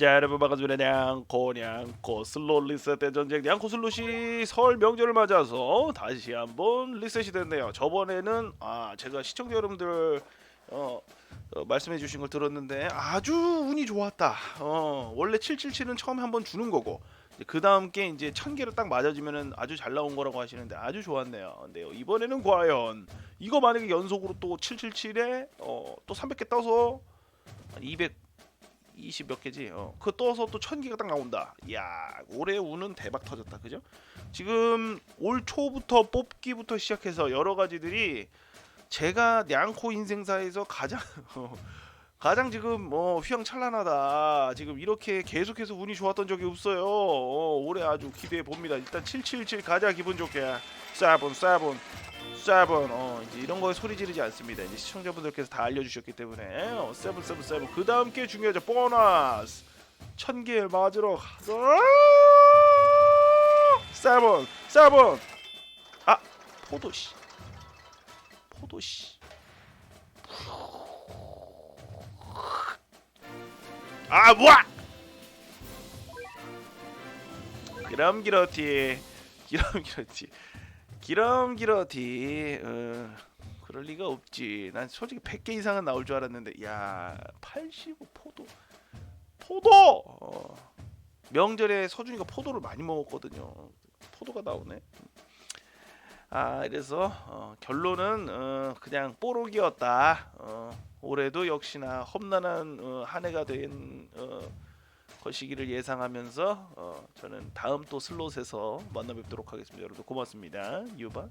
자 여러분 반갑습니다. 냥코 냥코 슬롯 리셋의 전쟁. 냥코 슬롯이 설 명절을 맞아서 다시 한번 리셋이 됐네요. 저번에는 아 제가 시청자 여러분들 어, 어 말씀해 주신 걸 들었는데 아주 운이 좋았다. 어 원래 777은 처음에 한번 주는 거고 그 다음 게 이제 천 개를 딱 맞아주면 아주 잘 나온 거라고 하시는데 아주 좋았네요. 근데 이번에는 과연 이거 만약에 연속으로 또 777에 어, 또 300개 떠서 200 20 몇 개지. 어. 그거 떠서 또천 개가 딱 나온다. 야, 올해 우는 대박 터졌다. 그죠? 지금 올 초부터 뽑기부터 시작해서 여러 가지들이 제가 냥코 인생사에서 가장 어, 가장 지금 뭐 휘황찬란하다. 지금 이렇게 계속해서 운이 좋았던 적이 없어요. 어, 올해 아주 기대해 봅니다. 일단 777 가자 기분 좋게. 싸본 싸본. 세븐 어 이제 이런 거에 소리 지르지 않습니다. 이제 시청자분들께서 다 알려주셨기 때문에. 어, 세븐 세븐 세븐. 그 다음 게 중요하죠. 보너스. 천 개 맞으러 가서. 세븐 세븐. 아 포도씨. 포도씨. 아 뭐야 그럼 기러티. 기럼 기러티 기럼 기러티 어, 그럴 리가 없지. 난 솔직히 100개 이상은 나올 줄 알았는데 야 85 포도. 포도! 어, 명절에 서준이가 포도를 많이 먹었거든요. 포도가 나오네. 아 그래서 어, 결론은 어, 그냥 뽀록이었다. 어, 올해도 역시나 험난한 어, 한 해가 된 어, 것이기를 예상하면서 어, 저는 다음 또 슬롯에서 만나 뵙도록 하겠습니다. 여러분 고맙습니다. 유바.